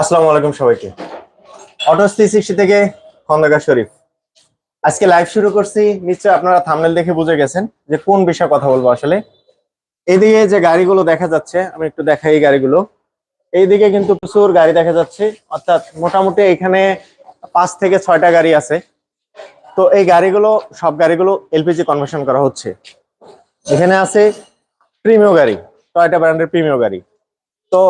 আসসালামু আলাইকুম সবাইকে। অটো থ্রি সিক্সটি থেকে খন্দকার শরীফ আজকে লাইভ শুরু করছি। নিশ্চয় আপনারা থামনেল দেখে বুঝে গেছেন যে কোন বিষয়ে কথা বলব আসলে। এদিকে যে গাড়িগুলো দেখা যাচ্ছে, আমি একটু দেখাই এই গাড়িগুলো। এইদিকে কিন্তু প্রচুর গাড়ি দেখা যাচ্ছে। অর্থাৎ মোটামুটি এখানে পাঁচ থেকে ছয়টা গাড়ি আছে। তো এই গাড়িগুলো, সব গাড়িগুলো এলপিজি কনভার্সন করা হচ্ছে। এখানে আছে প্রিমিয় গাড়ি টয়টা ব্র্যান্ডের প্রিমিয় গাড়ি। তো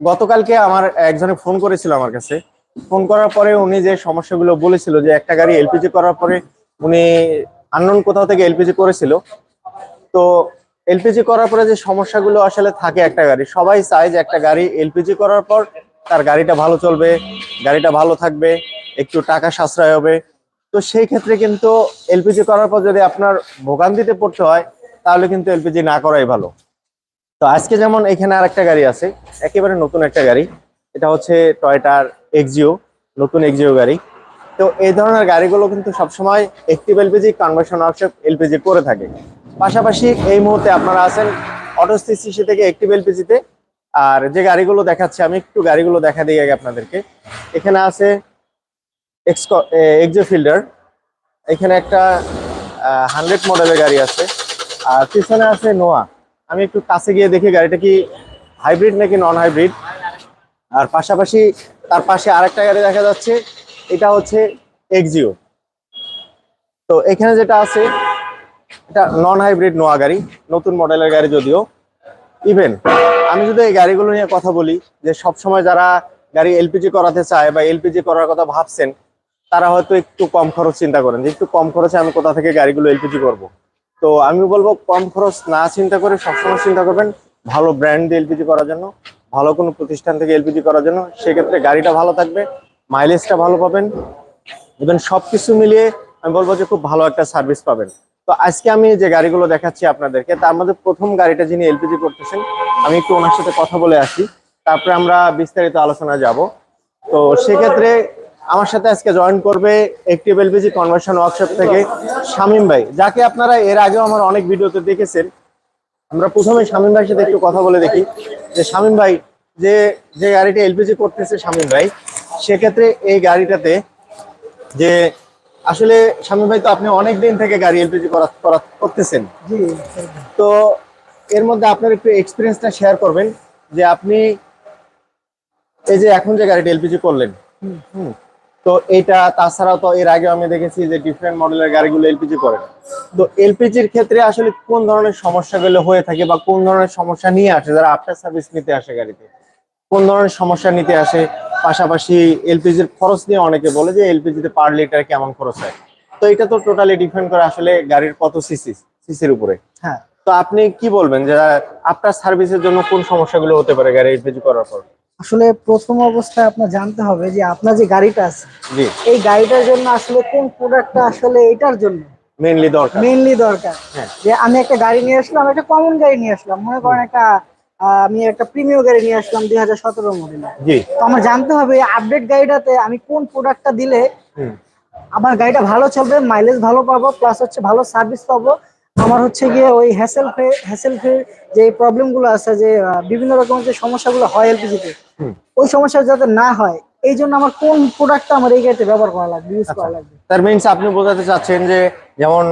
গতকালকে আমার একজনে ফোন করেছিল আমার কাছে। ফোন করার পরে উনি যে সমস্যাগুলো বলেছিল যে একটা গাড়ি এলপিজি করার পরে উনি আননোন কোথাও থেকে এলপিজি করেছিল। তো এলপিজি করার পরে যে সমস্যাগুলো আসলে থাকে একটা গাড়ি, সবাই চায় যে একটা গাড়ি এলপিজি করার পর তার গাড়িটা ভালো চলবে, গাড়িটা ভালো থাকবে, একটু টাকা সাশ্রয় হবে। তো সেই ক্ষেত্রে কিন্তু এলপিজি করার পর যদি আপনার ভোগান্তিতে পড়তে হয়, তাহলে কিন্তু এলপিজি না করাই ভালো। তো আজকে যেমন এখানে আর একটা গাড়ি আছে, একেবারে নতুন একটা গাড়ি। এটা হচ্ছে টয়টার এক্সিও নতুন এক্সিও গাড়ি। তো এই ধরনের গাড়িগুলো কিন্তু সবসময় active LPG conversion workshop LPG করে থাকে। পাশাপাশি এই মুহূর্তে আপনারা আছেন অটো থেকে একটিভ এলপিজিতে আর যে গাড়িগুলো দেখাচ্ছে, আমি একটু গাড়িগুলো দেখা দিই আগে আপনাদেরকে। এখানে আছে এক্সো ফিল্ডার এখানে একটা হান্ড্রেড মডেলের গাড়ি আছে। আর পিছনে আছে নোয়া আমি একটু কাছে গিয়ে দেখি গাড়িটা কি হাইব্রিড নাকি নন হাইব্রিড আর পাশাপাশি তার পাশে আরেকটা গাড়ি দেখা যাচ্ছে, এটা হচ্ছে এক্সিও তো এখানে যেটা আছে, এটা নন হাইব্রিড নোয়া গাড়ি, নতুন মডেলের গাড়ি যদিও। ইভেন আমি যদি এই গাড়িগুলো নিয়ে কথা বলি, যে সব সময় যারা গাড়ি এলপিজি করাতে চায় বা এলপিজি করার কথা ভাবছেন, তারা হয়তো একটু কম খরচ চিন্তা করেন যে একটু কম খরচে আমি কোথা থেকে গাড়িগুলো এলপিজি করব। তো আমি বলব কম খরচ না চিন্তা করে সবসময় চিন্তা করবেন ভালো ব্র্যান্ড এলপিজি করার জন্য, ভালো কোনো প্রতিষ্ঠান থেকে এলপিজি করার জন্য, সেক্ষেত্রে গাড়িটা ভালো থাকবে মাইলেজটা ভালো পাবেন। এবং সবকিছু মিলিয়ে আমি বলব যে খুব ভালো একটা সার্ভিস পাবেন। তো আজকে আমি যে গাড়িগুলো দেখাচ্ছি আপনাদেরকে, তার মধ্যে প্রথম গাড়িটা যিনি এলপিজি করতেছেন, আমি একটু ওনার সাথে কথা বলে আসি। তারপরে আমরা বিস্তারিত আলোচনা যাব। তো সেক্ষেত্রে আমার সাথে আজকে জয়েন করবে একটি এলপিজি কনভার্সন ওয়ার্কশপ থেকে শামীম ভাই যাকে আপনারা এর আগেও আমার অনেক ভিডিওতে দেখেছেন। আমরা প্রথমে শামীম ভাইয়ের সাথে একটু কথা বলে দেখি যে শামীম ভাই যে যে গাড়িটা এলপিজি করতেছে শামীম ভাই সেক্ষেত্রে এই গাড়িটাতে যে আসলে শামীম ভাই তো আপনি অনেক দিন থেকে গাড়ি এলপিজি করা করা- করতেছেন। জি তো এর মধ্যে আপনার একটু এক্সপিরিয়েন্সটা শেয়ার করবেন যে আপনি এই যে এখন যে গাড়িটা এলপিজি করলেন। হুম, তো এটা তাছাড়াও তো এর আগে আমি দেখেছি যে ডিফারেন্ট মডেলের গাড়িগুলো এলপিজি করে। তো এলপিজির ক্ষেত্রে আসলে কোন ধরনের সমস্যাগুলো হয়ে থাকে বা কোন ধরনের সমস্যা নিয়ে আসে? যারা আফটার সার্ভিস নিতে আসে গাড়িতে, কোন ধরনের সমস্যা নিতে আসে? পাশাপাশি এলপিজির খরচ নিয়ে অনেকে বলে যে এলপিজিতে পার লিটার কেমন খরচ হয়? তো এটা তো টোটালি ডিপেন্ড করে আসলে গাড়ির কত সিসি সিসির উপরে। হ্যাঁ। তো আপনি কি বলবেন যে আপনার সার্ভিসের জন্য কোন সমস্যাগুলো হতে পারে গাড়ি এলপিজি করার পর? আসলে প্রথম অবস্থায় আপনার জানতে হবে যে আপনার যে গাড়িটা আছে এই গাড়িটার জন্য আসলে কোন প্রোডাক্টটা আসলে এটার জন্য? মেইনলি দরকার। মেইনলি দরকার। হ্যাঁ। যে আমি একটা গাড়ি নিয়ে আসলাম একটা কমন গাড়ি নিয়ে আসলাম। মনে করেন একটা আমি একটা প্রিমিয়াম গাড়ি নিয়ে আসলাম দুই হাজার সতেরো তো আমার জানতে হবে আপডেট গাড়িটাতে আমি কোন প্রোডাক্টটা দিলে আমার গাড়িটা ভালো চলবে মাইলেজ ভালো পাবো প্লাস হচ্ছে ভালো সার্ভিস পাবো। আমার হচ্ছে গিয়ে ওই হ্যাসেল ফ্রি হ্যাসেল ফ্রি যে প্রবলেমগুলো আছে যে বিভিন্ন রকমের যে সমস্যাগুলো হয় এলপিজিতে। ওই সমস্যা যাতে না হয় এই জন্য আমার কোন প্রোডাক্টটা আমার এই গাড়িতে ব্যবহার করা লাগবে ইউজ করা লাগবে? তার মিনস আপনি বোঝাতে চাচ্ছেন যে যেমন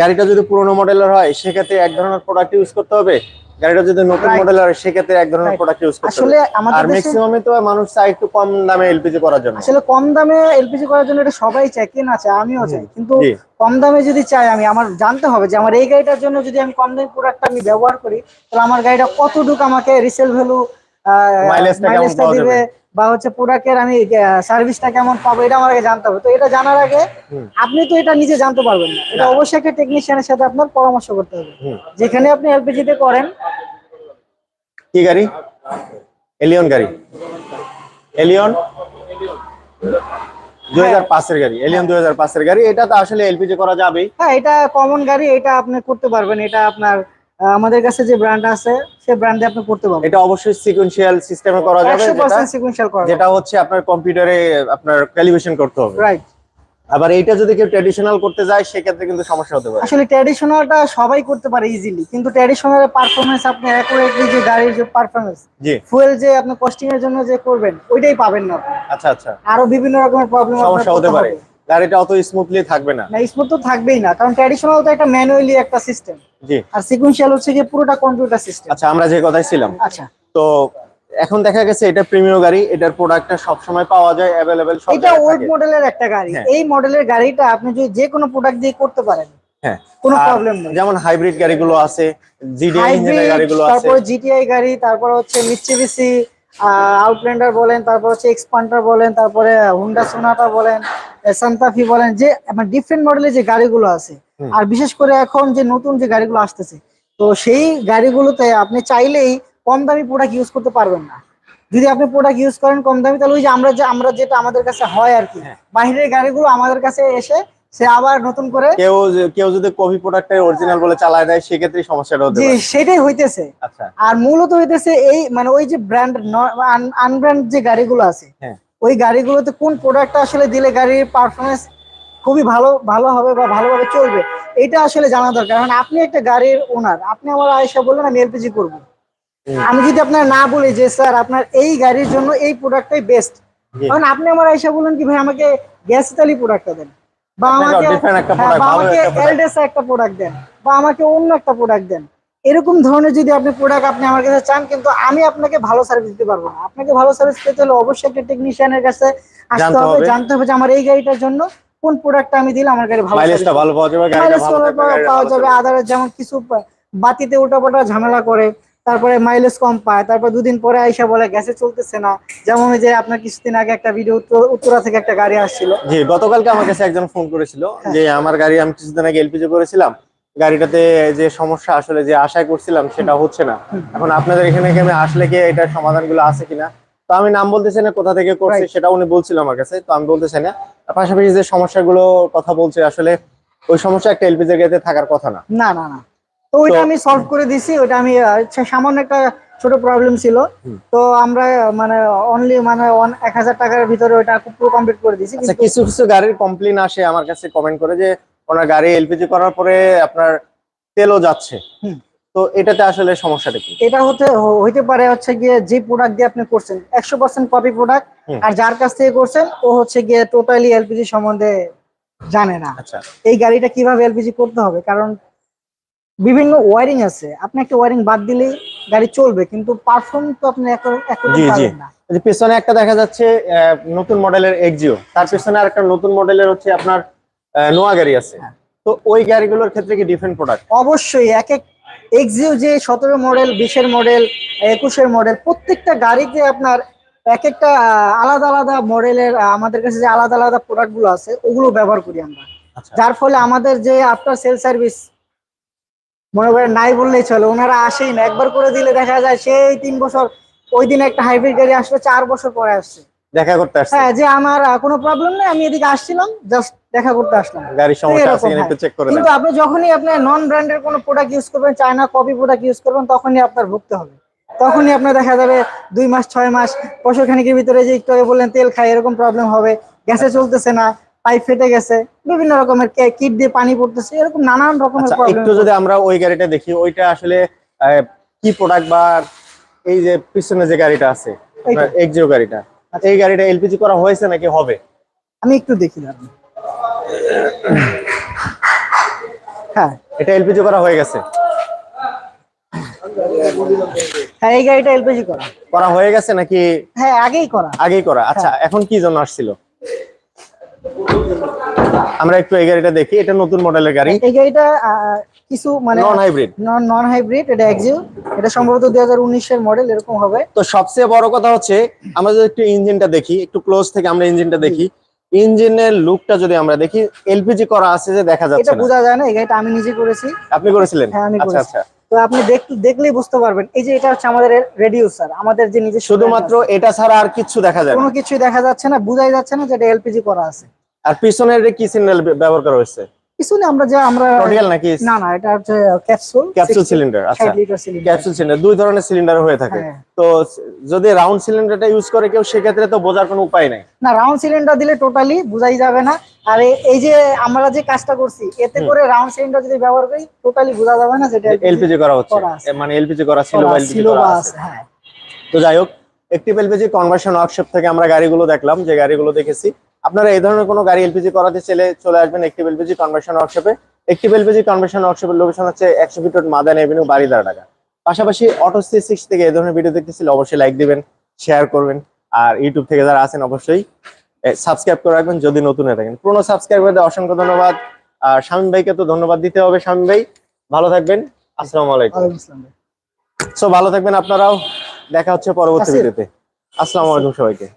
গাড়িটা যদি পুরোনো মডেলের হয় সেক্ষেত্রে এক ধরনের প্রোডাক্ট ইউজ করতে হবে? গাড়িটা যদি নতুন মডেল হয় সেক্ষেত্রে এক ধরনের প্রোডাক্ট ইউজ করতে আসলে আমাদের ম্যাক্সিমামে তো মানুষ চায় একটু কম দামে এলপিজি করার জন্য। আসলে কম দামে এলপিজি করার জন্য এটা সবাই চায় কে না চায় আমিও চাই। কিন্তু কম দামে যদি চাই আমি আমার জানতে হবে যে আমার এই গাড়িটার জন্য যদি আমি কম দামি প্রোডাক্ট আমি ব্যবহার করি তাহলে আমার গাড়িটা কতটুকু আমাকে রিসেল ভ্যালু মাইলেজটা দিবে? বা হচ্ছে প্রোডাক্টের আমি সার্ভিসটা কেমন পাবো এটা আমাকে জানতে হবে। তো এটা জানার আগে আপনি তো এটা নিজে জানতে পারবেন না। এটা অবশ্যই একটা টেকনিশিয়ানের সাথে আপনার পরামর্শ করতে হবে। যেখানে আপনি এলপিজি তে করেন। কি গাড়ি? এলিয়ন গাড়ি। এলিয়ন দুই হাজার পাঁচের গাড়ি। এলিয়ন দুই হাজার পাঁচের গাড়ি। এটা তো আসলে এলপিজি করা যাবেই। হ্যাঁ এটা কমন গাড়ি এটা আপনি করতে পারবেন। এটা আপনার আমাদের কাছে যে ব্র্যান্ড আছে সেই ব্র্যান্ডে আপনি করতে পারবেন। এটা অবশ্যই সিকুয়েন্সিয়াল সিস্টেমে করা যাবে একশো যেটা- পার্সেন্ট সিকুয়েন্সিয়াল করা যেটা হচ্ছে আপনার কম্পিউটারে আপনার ক্যালিব্রেশন করতে হবে। রাইট আবার এইটা যদি কেউ ট্র্যাডিশনাল করতে যায় সেক্ষেত্রে কিন্তু সমস্যা হতে পারে। আসলে ট্র্যাডিশনালটা সবাই করতে পারে ইজিলি কিন্তু ট্র্যাডিশনালের পারফরমেন্স আপনি অ্যাকুরেটলি যে গাড়ির যে পারফরমেন্স জি। ফুয়েল যে আপনি কস্টিং এর জন্য যে করবেন ওইটাই পাবেন না। আচ্ছা আচ্ছা। আরও বিভিন্ন রকমের প্রবলেম সমস্যা হতে পারে। গাড়িটা অত স্মুথলি থাকবে না। না স্মুথ তো থাকবেই না কারণ ট্র্যাডিশনাল তো একটা ম্যানুয়ালি একটা সিস্টেম আর সিকুয়েন্সিয়াল হচ্ছে যে পুরোটা কম্পিউটার সিস্টেম আচ্ছা আমরা যে কথাই ছিলাম। আচ্ছা। তো এখন দেখা গেছে এটা প্রিমিয়াম গাড়ি এটার প্রোডাক্টটা সবসময় পাওয়া যায় অ্যাভেলেবেল সব এটা ওল্ড মডেলের একটা গাড়ি। হ্যাঁ। এই মডেলের গাড়িটা আপনি যদি যে কোনো প্রোডাক্ট দিয়ে করতে পারেন হ্যাঁ। কোনো প্রবলেম নেই। যেমন হাইব্রিড গাড়িগুলো আছে জিডিআই ইঞ্জিনের গাড়িগুলো আছে। তারপর জিটিআই গাড়ি তারপর হচ্ছে মিৎসুবিশি আউটল্যান্ডার বলেন তারপর হচ্ছে এক্সপান্টার বলেন তারপরে হুন্ডা সোনাটা বলেন সান্তাফি বলেন যে ডিফারেন্ট মডেলের যে গাড়িগুলো আছে। আর বিশেষ করে এখন যে নতুন যে গাড়িগুলো আসতেছে তো সেই গাড়িগুলোতে আপনি চাইলেই কম দামি প্রোডাক্ট ইউজ করতে পারবেন না। যদি আপনি প্রোডাক্ট ইউজ করেন কম দামি তাহলে ওই যে আমরা যে আমরা যেটা আমাদের কাছে হয় আর কি বাহিরের গাড়িগুলো আমাদের কাছে এসে সে আবার নতুন করে কেউ কেউ যদি কপি প্রোডাক্টের অরিজিনাল বলে চালায় দেয় সেক্ষেত্রে সমস্যাটা হতে পারে। সেটাই হইতেছে। আচ্ছা। আর মূলত হইতেছে এই মানে ওই যে ব্র্যান্ড আনব্র্যান্ড যে গাড়িগুলো আছে হ্যাঁ। ওই গাড়িগুলোতে কোন প্রোডাক্টটা আসলে দিলে গাড়ির পারফরমেন্স খুবই ভালো ভালো হবে বা ভালোভাবে চলবে এটা আসলে জানা দরকার কারণ আপনি একটা গাড়ির ওনার আপনি আমার আয়সা বললেন আমি এলপিজি করব। আমি যদি আপনার না বলি যে স্যার আপনার এই গাড়ির জন্য এই প্রোডাক্টটাই বেস্ট। কারণ আপনি আমার আয়সা বললেন কি ভাই আমাকে গ্যাস ইতালি প্রোডাক্টটা দেন বা আমাকে হ্যাঁ, বা আমাকে এলডেস একটা প্রোডাক্ট দেন বা আমাকে অন্য একটা প্রোডাক্ট দেন এরকম ধরনের যদি আপনি প্রোডাক্ট আপনি আমার কাছে চান কিন্তু আমি আপনাকে ভালো সার্ভিস দিতে পারব না আপনাকে ভালো সার্ভিস পেতে হলে অবশ্যই একটা টেকনিশিয়ানের কাছে আসতে হবে। জানতে হবে যে আমার এই গাড়িটার জন্য কোন প্রোডাক্টটা আমি দিলে আমার গাড়ি ভালো মাইলেজটা ভালো পাওয়া যাবে গাড়িটা ভালো পাওয়া যাবে। যেমন কিছু বাতিতে উল্টাপাল্টা ঝামেলা করে তারপরে মাইলেজ কম পায় তারপর দুদিন পরে আইসা বলে গ্যাসে চলতেছে না। যেমন ওই যে আপনার কিছুদিন আগে একটা ভিডিও উত্তরা থেকে একটা গাড়ি আসছিল। জি গতকালকে আমার কাছে একজন ফোন করেছিল হ্যাঁ। যে আমার গাড়ি আমি কিছুদিন আগে এলপিজি করেছিলাম। গাড়িটাতে যে সমস্যা আসলে যে আশা করছিলাম সেটা হচ্ছে না। এখন আপনাদের এখানে আসলে কি এটার সমাধানগুলো আছে কিনা? তো আমি নাম বলতে চাই না কোথা থেকে করছে সেটা উনি বলছিল আমার কাছে তো আমি বলতে চাই না। পাশাপাশি যে সমস্যাগুলো কথা বলছে আসলে ওই সমস্যা একটা এলপিজি গাড়িতে থাকার কথা না। না না না। তো ওইটা আমি সলভ করে দিছি ওইটা আমি সামান্য একটা ছোট প্রবলেম ছিল। তো আমরা মানে অনলি মানে এক হাজার টাকার ভিতরে ওইটা পুরো কমপ্লিট করে দিছি আচ্ছা কিছু কিছু গাড়ির কমপ্লেন আসে আমার কাছে কমেন্ট করে যে ওনার গাড়ি এলপিজি করার পরে আপনার তেলও যাচ্ছে। হুম। তো এটাতে আসলে সমস্যাটা কি? এটা হতে হইতে পারে হচ্ছে গিয়ে যে প্রোডাক্ট দিয়ে আপনি করছেন একশো পার্সেন্ট কপি প্রোডাক্ট আর যার কাছ থেকে করছেন ও হচ্ছে গিয়ে টোটালি এলপিজি সম্বন্ধে জানে না। আচ্ছা। এই গাড়িটা কীভাবে এলপিজি করতে হবে? কারণ বিভিন্ন ওয়ারিং আছে। আপনি একটা ওয়ারিং বাদ দিলেই গাড়ি চলবে কিন্তু পারফর্ম তো আপনি। পাবেন না। পিছনে একটা দেখা যাচ্ছে নতুন মডেলের এক্সিও তার পেছনে আর একটা নতুন মডেলের হচ্ছে আপনার নোয়া গাড়ি আছে। হ্যাঁ। তো ওই গাড়িগুলোর ক্ষেত্রে কি ডিফারেন্ট প্রোডাক্ট অবশ্যই এক এক এক্সিও যে সতেরো মডেল বিশের মডেল একুশের মডেল প্রত্যেকটা গাড়িতে আপনার এক একটা আলাদা আলাদা মডেলের আমাদের কাছে যে আলাদা আলাদা প্রোডাক্টগুলো আছে ওগুলো ব্যবহার করি আমরা। আচ্ছা। যার ফলে আমাদের যে আফটার সেল সার্ভিস মনে করেন নাই বললেই চলে ওনারা আসেই না। একবার করে দিলে দেখা যায় সেই তিন বছর ওই দিন একটা হাইব্রিড গাড়ি আসলে চার বছর পরে আসছে। দেখা করতে আসছে হ্যাঁ যে আমার কোনো প্রবলেম নেই আমি এদিকে আসছিলাম জাস্ট দেখা করতে আসলাম। গাড়ির সমস্যা আছে কিনা একটু চেক করে কিন্তু আপনি যখনই আপনি নন ব্র্যান্ডের কোনো প্রোডাক্ট ইউজ করবেন চায়না কপি প্রোডাক্ট ইউজ করবেন তখনই আপনার ভুগতে হবে। তখনই আপনার দেখা যাবে দুই মাস ছয় মাস বছর খানিকের ভিতরে যে একটু আগে বললেন তেল খাই এরকম প্রবলেম হবে গ্যাসে চলতেছে না পাইপ ফেটে গেছে বিভিন্ন রকমের কিট দিয়ে পানি পড়তেছে এরকম নানান রকমের আচ্ছা প্রবলেম একটু যদি আমরা ওই গাড়িটা দেখি ওইটা আসলে কি প্রোডাক্ট বা এই যে পিছনে যে গাড়িটা আছে? এক্সিও গাড়িটা? এই গাড়িটা এলপিজি করা হয়েছে নাকি হবে? আমি একটু দেখি না। হ্যাঁ। এটা এলপিজি করা হয়ে গেছে। হ্যাঁ এই গাড়িটা এলপিজি করা। করা হয়ে গেছে নাকি হ্যাঁ আগেই করা। আগেই করা? আচ্ছা হ্যাঁ। এখন কি জন্য আসছিল? আমরা একটু এই গাড়িটা দেখি। এটা নতুন মডেলের গাড়ি। এই গাড়িটা কিছু মানে non hybrid non non hybrid এটা এক্সিও এটা সম্ভবত দুই হাজার উনিশের মডেল এরকম হবে। তো সবচেয়ে বড় কথা হচ্ছে আমরা যদি একটু ইঞ্জিনটা দেখি একটু ক্লোজ থেকে আমরা ইঞ্জিনটা দেখি ইঞ্জিনের লুকটা যদি আমরা দেখি এলপিজি করা আছে যে দেখা এটা যাচ্ছে না। বোঝা যায় না এই গাড়িটা আমি নিজে করেছি। আপনি করেছিলেন? হ্যাঁ, আমি আচ্ছা করেছি। আচ্ছা। তো আপনি দেখ- দেখলেই বুঝতে পারবেন এই যে এটা হচ্ছে আমাদের রেডিউসার আমাদের যে নিজে শুধুমাত্র এটা ছাড়া আর কিছু দেখা যায় না। কোনো কিছুই দেখা যাচ্ছে না বোঝাই যাচ্ছে না যে এটা এলপিজি করা আছে। আর পিছনের এটা কি সিগন্যাল ব্যবহার করা হয়েছে? পিছনে আমরা যা আমরা প্রডিয়াল নাকি? না না এটা হচ্ছে ক্যাপসুল ক্যাপসুল সিলিন্ডার আচ্ছা। ক্যাপসুল সিলিন্ডার দুই ধরনের সিলিন্ডার হয়ে থাকে। হ্যাঁ। তো যদি রাউন্ড সিলিন্ডারটা ইউজ করে কেউ সেক্ষেত্রে তো বোঝার কোনো উপায় নাই। না রাউন্ড সিলিন্ডার দিলে টোটালি বোঝাই যাবে না। আর এই যে আমরা যে কাজটা করছি এতে করে রাউন্ড সিলিন্ডার যদি ব্যবহার করি টোটালি বোঝা যাবে না যেটা এলপিজি করা হচ্ছে। মানে এলপিজি করা ছিল বা এলপিজি করা আছে। আছে, হ্যাঁ। তো যাই হোক একটি এলপিজি কনভার্সন ওয়ার্কশপ থেকে আমরা গাড়িগুলো দেখলাম যে গাড়িগুলো দেখেছি। আপনারা এই ধরনের কোনো গাড়ি এলপিজি করাতে চাইলে চলে আসবেন একটি এলপিজি কনভার্সন ওয়ার্কশপে একটি এলপিজি কনভার্সন ওয়ার্কশপের লোকেশন হচ্ছে একশো feet road Madani avenue Baridhara Dhaka. পাশাপাশি অটো সি সিক্স থেকে এই ধরনের ভিডিও দেখতেছিল অবশ্যই লাইক দিবেন শেয়ার করবেন। আর ইউটিউব থেকে যারা আছেন অবশ্যই সাবস্ক্রাইব করে রাখবেন যদি নতুন হয়ে থাকেন। পুরো সাবস্ক্রাইবারদের অসংখ্য ধন্যবাদ। আর শামীম ভাইকে তো ধন্যবাদ দিতে হবে শামীম ভাই। ভালো থাকবেন। আসসালামু আলাইকুম। সো ভালো থাকবেন আপনারাও। দেখা হচ্ছে পরবর্তী ভিডিওতে আসসালামু আলাইকুম সবাইকে।